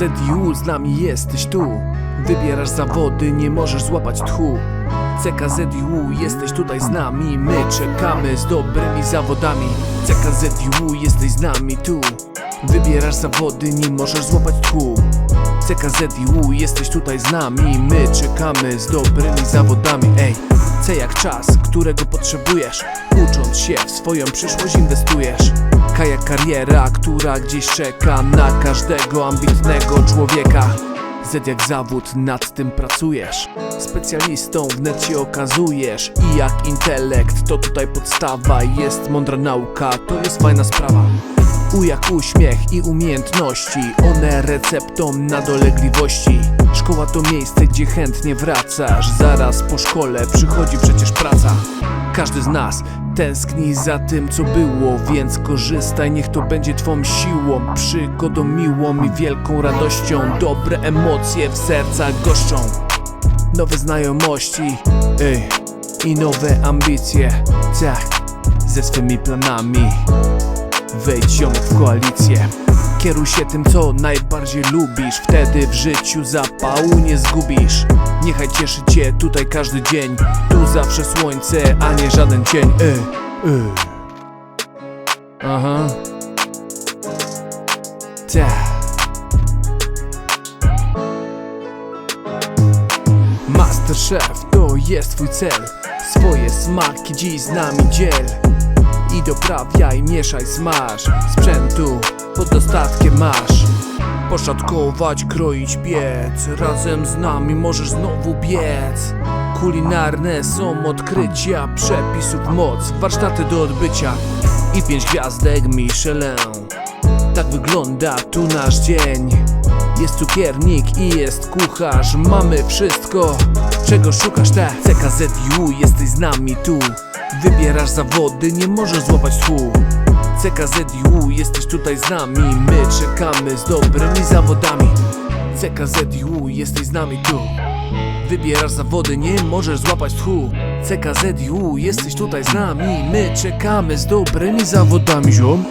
CKZU z nami jesteś tu. Wybierasz zawody, nie możesz złapać tchu. CKZU jesteś tutaj z nami. My czekamy z dobrymi zawodami. CKZU jesteś z nami tu. Wybierasz zawody, nie możesz złapać tchu. CKZU jesteś tutaj z nami. My czekamy z dobrymi zawodami. Ej, C jak czas, którego potrzebujesz. Ucząc się w swoją przyszłość inwestujesz. K jak kariera, która gdzieś czeka Na każdego ambitnego człowieka. Z jak zawód, nad tym pracujesz. Specjalistą wnet się okazujesz. I jak intelekt, to tutaj podstawa. Jest mądra nauka, to jest fajna sprawa. U jak uśmiech i umiejętności. One receptą na dolegliwości Szkoła to miejsce, gdzie chętnie wracasz. Zaraz po szkole przychodzi przecież praca. Każdy z nas tęskni za tym, co było Więc korzystaj, niech to będzie twą siłą Przygodą miłą i wielką radością. Dobre emocje w sercach goszczą. Nowe znajomości ej, i nowe ambicje. Tak, ze swymi planami. Wejdź ziomek w koalicję Kieruj się tym, co najbardziej lubisz. Wtedy w życiu zapału nie zgubisz. Niechaj cieszy cię tutaj każdy dzień. Tu zawsze słońce, a nie żaden cień. Ej, ej. Aha. Ta. Masterchef to jest twój cel. Swoje smaki dziś z nami dziel i doprawiaj, mieszaj, smaż. Sprzętu pod dostatkiem masz. Poszatkować, kroić, piec. Razem z nami możesz znowu biec. Kulinarne są odkrycia Przepisów moc, warsztaty do odbycia I pięć gwiazdek Michelin. Tak wygląda tu nasz dzień. Jest cukiernik i jest kucharz. Mamy wszystko, czego szukasz. Te CKZU, jesteś z nami tu Wybierasz zawody, nie możesz złapać tchu CKZU, jesteś tutaj z nami. My czekamy z dobrymi zawodami. CKZU, jesteś z nami tu. Wybierasz zawody, nie możesz złapać tchu CKZU, jesteś tutaj z nami. My czekamy z dobrymi zawodami, ziom